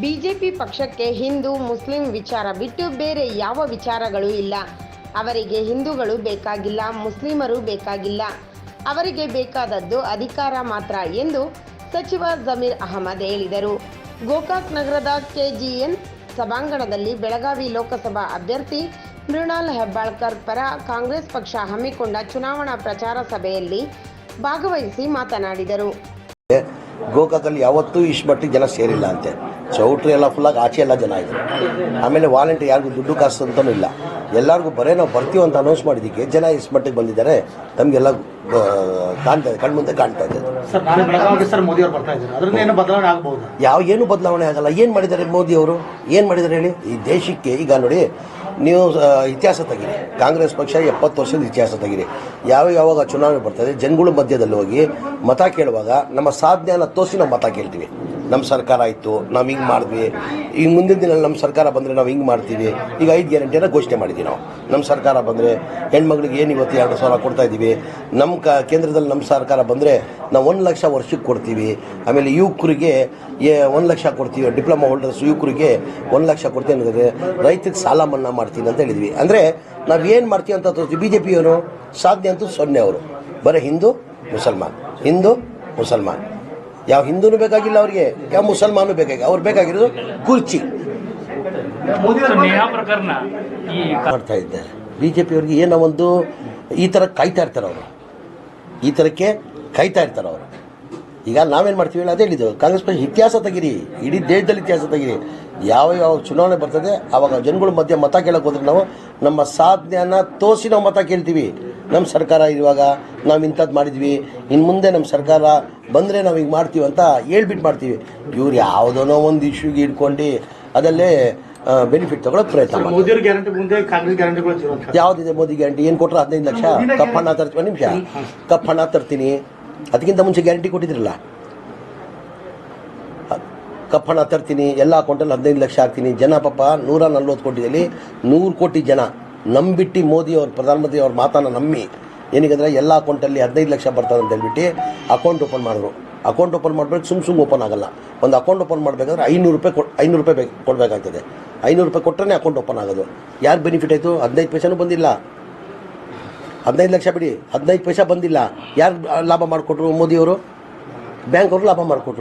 BJP ಪಕ್ಷಕ್ಕೆ Hindu Muslim ವಿಚಾರ ಬಿಟ್ಟು ಬೇರೆ ಯಾವ ವಿಚಾರಗಳು ಇಲ್ಲ. ಅವರಿಗೆ ಹಿಂದೂಗಳು ಬೇಕಾಗಿಲ್ಲ, ಮುಸ್ಲಿಮರು ಬೇಕಾಗಿಲ್ಲ. ಅವರಿಗೆ ಬೇಕಾದದ್ದು ಅಧಿಕಾರ ಮಾತ್ರ ಎಂದು ಸಚಿವ ಜಮೀರ್ ಅಹಮದ್ ಹೇಳಿದರು. ಗೋಕಾಕ್ ನಗರದ ಕೆಜಿಎನ್ ಸಭಾಂಗಣದಲ್ಲಿ ಬೆಳಗಾವಿ ಲೋಕಸಭಾ ಅಭ್ಯರ್ಥಿ ಮೃಣಾಲ್ ಹೆಬ್ಬಾಳ್ಕರ್ ಪರ ಕಾಂಗ್ರೆಸ್ ಪಕ್ಷ ಹಮ್ಮಿಕೊಂಡ ಚುನಾವಣಾ ಪ್ರಚಾರ ಸಭೆಯಲ್ಲಿ ಭಾಗವಹಿಸಿ ಮಾತನಾಡಿದರು. ಗೋಕಾಕಲ್ಲಿ ಯಾವತ್ತೂ ಇಷ್ಟು ಮಟ್ಟಿಗೆ ಜನ ಸೇರಿಲ್ಲ ಅಂತೆ. ಚೌಟ್ರಿ ಎಲ್ಲ ಫುಲ್ಲಾಗಿ ಆಚೆ ಎಲ್ಲ ಜನ ಇದ್ರು ಆಮೇಲೆ ವಾಲಂಟಿಯರ್ ಯಾರಿಗೂ ದುಡ್ಡು ಕಾಸು ಅಂತಲೂ ಇಲ್ಲ. ಎಲ್ಲರಿಗೂ ಬರೇ ನಾವು ಬರ್ತೀವಿ ಅಂತ ಅನೌನ್ಸ್ ಮಾಡಿದ್ದಕ್ಕೆ ಜನ ಇಷ್ಟು ಮಟ್ಟಿಗೆ ಬಂದಿದ್ದಾರೆ. ತಮಗೆಲ್ಲ ಕಾಣ್ತಾ ಇದೆ ಕಣ್ಮುಂದೆ ಕಾಣ್ತಾ ಇದೆ. ಯಾವ ಏನು ಬದಲಾವಣೆ ಆಗಲ್ಲ. ಏನು ಮಾಡಿದ್ದಾರೆ ಮೋದಿ ಅವರು? ಏನು ಮಾಡಿದ್ದಾರೆ ಹೇಳಿ? ಈ ದೇಶಕ್ಕೆ ಈಗ ನೋಡಿ ನೀವು ಇತಿಹಾಸ ತೆಗಿರಿ. ಕಾಂಗ್ರೆಸ್ ಪಕ್ಷ ಎಪ್ಪತ್ತು ವರ್ಷದ ಇತಿಹಾಸ ತೆಗೀರಿ. ಯಾವ ಯಾವಾಗ ಚುನಾವಣೆ ಬರ್ತದೆ ಜನಗಳ ಮಧ್ಯದಲ್ಲಿ ಹೋಗಿ ಮತ ಕೇಳುವಾಗ ನಮ್ಮ ಸಾಧನೆಯನ್ನು ತೋರಿಸಿ ನಾವು ಮತ ಕೇಳ್ತೀವಿ. ನಮ್ಮ ಸರ್ಕಾರ ಆಯಿತು, ನಾವು ಹಿಂಗೆ ಮಾಡಿದ್ವಿ. ಈಗ ಮುಂದಿನ ದಿನ ನಮ್ಮ ಸರ್ಕಾರ ಬಂದರೆ ನಾವು ಹಿಂಗೆ ಮಾಡ್ತೀವಿ. ಈಗ ಐದು ಗ್ಯಾರಂಟಿಯನ್ನು ಘೋಷಣೆ ಮಾಡಿದ್ವಿ ನಾವು. ನಮ್ಮ ಸರ್ಕಾರ ಬಂದರೆ ಹೆಣ್ಮಕ್ಳಿಗೆ ಏನು ಇವತ್ತು ಎರಡು ಸಾವಿರ ಕೊಡ್ತಾ ಇದ್ದೀವಿ ನಮ್ಮ ಕ ಕೇಂದ್ರದಲ್ಲಿ ನಮ್ಮ ಸರ್ಕಾರ ಬಂದರೆ ನಾವು ಒಂದು ಲಕ್ಷ ವರ್ಷಕ್ಕೆ ಕೊಡ್ತೀವಿ. ಆಮೇಲೆ ಯುವಕರಿಗೆ ಒಂದು ಲಕ್ಷ ಕೊಡ್ತೀವಿ, ಡಿಪ್ಲೊಮಾ ಹೋಲ್ಡರ್ಸ್ ಯುವಕರಿಗೆ ಒಂದು ಲಕ್ಷ ಕೊಡ್ತೀವಿ ಅನ್ನೋದ್ರೆ ರೈತಕ್ಕೆ ಸಾಲ ಮನ್ನಾ ಮಾಡ್ತೀನಿ ಅಂತ ಹೇಳಿದ್ವಿ. ಅಂದರೆ ನಾವು ಏನು ಮಾಡ್ತೀವಿ ಅಂತ ತೋರಿಸ್ತೀವಿ. ಬಿ ಜೆ ಪಿಯವರು ಸಾಧ್ಯ ಅಂತೂ ಸೊನ್ನೆ ಅವರು. ಬರೀ ಹಿಂದೂ, ಮುಸಲ್ಮಾನ್. ಹಿಂದೂ, ಮುಸಲ್ಮಾನ್. ಯಾವ ಹಿಂದೂನು ಬೇಕಾಗಿಲ್ಲ ಅವ್ರಿಗೆ ಯಾವ ಮುಸಲ್ಮಾನು ಬೇಕಾಗಿಲ್ಲ ಅವ್ರು ಬೇಕಾಗಿರೋದು ಕುರ್ಚಿ. ಮಾಡ್ತಾ ಇದ್ದಾರೆ. ಬಿ ಜೆ ಪಿಯವ್ರಿಗೆ ಏನೋ ಒಂದು ಈ ಥರ ಕಾಯ್ತಾ ಇರ್ತಾರೆ ಅವರು. ಈ ಥರಕ್ಕೆ ಕಾಯ್ತಾ ಇರ್ತಾರೆ ಅವರು. ಈಗ ನಾವೇನು ಮಾಡ್ತೀವಿ ಅದೇ ಹೇಳಿದ್ದು. ಕಾಂಗ್ರೆಸ್ ಪಕ್ಷ ಇತಿಹಾಸ ತೆಗಿರಿ ಇಡೀ ದೇಶದಲ್ಲಿ ಇತಿಹಾಸ ತೆಗಿರಿ. ಯಾವ ಯಾವ ಚುನಾವಣೆ ಬರ್ತದೆ ಆವಾಗ ಜನಗಳ ಮಧ್ಯೆ ಮತ ಕೇಳಕ್ಕೆ ಹೋದ್ರೆ ನಾವು ನಮ್ಮ ಸಾಧನೆಯನ್ನು ತೋರಿಸಿ ನಾವು ಮತ ಕೇಳ್ತೀವಿ. ನಮ್ಮ ಸರ್ಕಾರ ಇವಾಗ ನಾವು ಇಂಥದ್ದು ಮಾಡಿದ್ವಿ. ಇನ್ನು ಮುಂದೆ ನಮ್ಮ ಸರ್ಕಾರ ಬಂದರೆ ನಾವು ಹಿಂಗೆ ಮಾಡ್ತೀವಿ ಅಂತ ಹೇಳ್ಬಿಟ್ಟು ಮಾಡ್ತೀವಿ. ಇವ್ರು ಯಾವುದೋ ಒಂದು ಇಶ್ಯೂಗೆ ಇಟ್ಕೊಂಡು ಅದಲ್ಲೇ ಬೆನಿಫಿಟ್ ತಗೊಳ್ಳೋಕೆ ಪ್ರಯತ್ನ ಯಾವ್ದಿದೆ ಮೋದಿ ಗ್ಯಾರಂಟಿ ಏನು ಕೊಟ್ಟರು ಹದಿನೈದು ಲಕ್ಷ? ಕಪ್ಪಣ್ಣ ತರ್ತೀವಿ ನಿಮಿಷ ಕಪ್ಪಣ್ಣ ತರ್ತೀನಿ ಅದಕ್ಕಿಂತ ಮುಂಚೆ ಗ್ಯಾರಂಟಿ ಕೊಟ್ಟಿದ್ರಲ್ಲ? ಕಪ್ಪಣ ತರ್ತೀನಿ ಎಲ್ಲ ಅಕೌಂಟಲ್ಲಿ ಹದಿನೈದು ಲಕ್ಷ ಹಾಕ್ತೀನಿ. ಜನ ಪಾಪ ನೂರ ನಲ್ವತ್ತು ಕೋಟಿಯಲ್ಲಿ ನೂರು ಕೋಟಿ ಜನ. ನಂಬಿಟ್ಟು ಮೋದಿ ಅವ್ರ ಪ್ರಧಾನಮಂತ್ರಿ ಅವ್ರ ಮಾತನ್ನು ನಂಬಿ ಏನಕ್ಕಂದ್ರೆ ಎಲ್ಲ ಅಕೌಂಟಲ್ಲಿ ಹದಿನೈದು ಲಕ್ಷ ಬರ್ತದೆ ಅಂತ ಹೇಳ್ಬಿಟ್ಟು ಅಕೌಂಟ್ ಓಪನ್ ಮಾಡಿದ್ರು. ಅಕೌಂಟ್ ಓಪನ್ ಮಾಡಬೇಕು, ಸುಮ್ ಸುಮ್ ಓಪನ್ ಆಗಲ್ಲ. ಒಂದು ಅಕೌಂಟ್ ಓಪನ್ ಮಾಡಬೇಕಾದ್ರೆ ಐನೂರು ರೂಪಾಯಿ ಕೊಟ್ಟು ಐನೂರು ರೂಪಾಯಿ ಬೇಕು, ಕೊಡಬೇಕಾಗ್ತದೆ. ಐನೂರು ರೂಪಾಯಿ ಕೊಟ್ಟರೆ ಅಕೌಂಟ್ ಓಪನ್ ಆಗೋದು. ಯಾರು ಬೆನಿಫಿಟ್ ಆಯಿತು? ಹದಿನೈದು ಪೈಸೆನೂ ಬಂದಿಲ್ಲ. ಹದಿನೈದು ಲಕ್ಷ ಬಿಡಿ. ಹದಿನೈದು ಪೈಸೆ ಬಂದಿಲ್ಲ. ಯಾರು ಲಾಭ ಮಾಡಿಕೊಟ್ರು ಮೋದಿಯವರು? ಬ್ಯಾಂಕ್ ಅವರು ಲಾಭ ಮಾಡಿಕೊಟ್ರು.